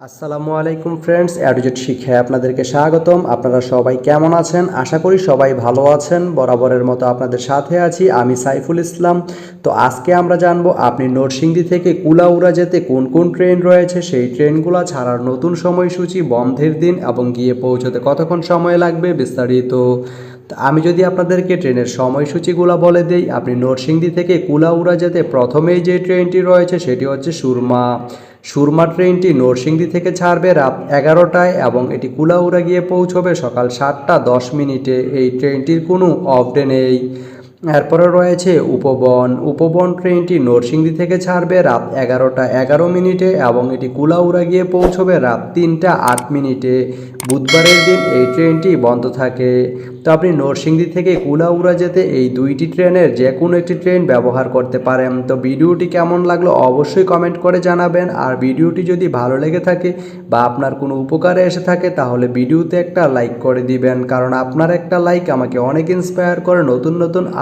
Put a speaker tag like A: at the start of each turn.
A: আসসালামু আলাইকুম ফ্রেন্ডস, অ্যাডুজেট শিক্ষায় আপনাদেরকে স্বাগতম। আপনারা সবাই কেমন আছেন? আশা করি সবাই ভালো আছেন। বরাবরের মতো আপনাদের সাথে আছি আমি সাইফুল ইসলাম। তো আজকে আমরা জানব, আপনি নরসিংদী থেকে কুলাউড়া যেতে কোন কোন ট্রেন রয়েছে? সেই ট্রেনগুলো ছাড়ার নতুন সময়সূচি, বন্ধের দিন এবং গিয়ে পৌঁছতে কতক্ষণ সময় লাগবে? বিস্তারিত আমি যদি আপনাদেরকে ট্রেনের সময়সূচিগুলো বলে দেই, আপনি নরসিংদী থেকে কুলাউড়া যেতে প্রথমেই যে ট্রেনটি রয়েছে সেটি হচ্ছে সুরমা। সুরমা ট্রেনটি নরসিংদী থেকে ছাড়বে রাত এগারোটায় এবং এটি কুলাউড়া গিয়ে পৌঁছবে সকাল সাতটা দশ মিনিটে। এই ট্রেনটির কোনো অফ ডে নেই। এরপরে রয়েছে উপবন। উপবন ট্রেনটি নরসিংদী থেকে ছাড়বে রাত এগারোটা এগারো মিনিটে এবং এটি কুলাউড়া গিয়ে পৌঁছবে রাত তিনটা আট মিনিটে। বুধবারের দিন এই ট্রেনটি বন্ধ থাকে। তো আপনি নরসিংদী থেকে কুলাউড়া যেতে এই দুইটি ট্রেনের যে কোনো একটি ট্রেন ব্যবহার করতে পারেন। তো ভিডিওটি কেমন লাগল অবশ্যই কমেন্ট করে জানাবেন। আর ভিডিওটি যদি ভালো লেগে থাকে বা আপনার কোনো উপকারে এসে থাকে তাহলে ভিডিওতে একটা লাইক করে দিবেন। কারণ আপনার একটা লাইক আমাকে অনেক ইন্সপায়ার করে নতুন নতুন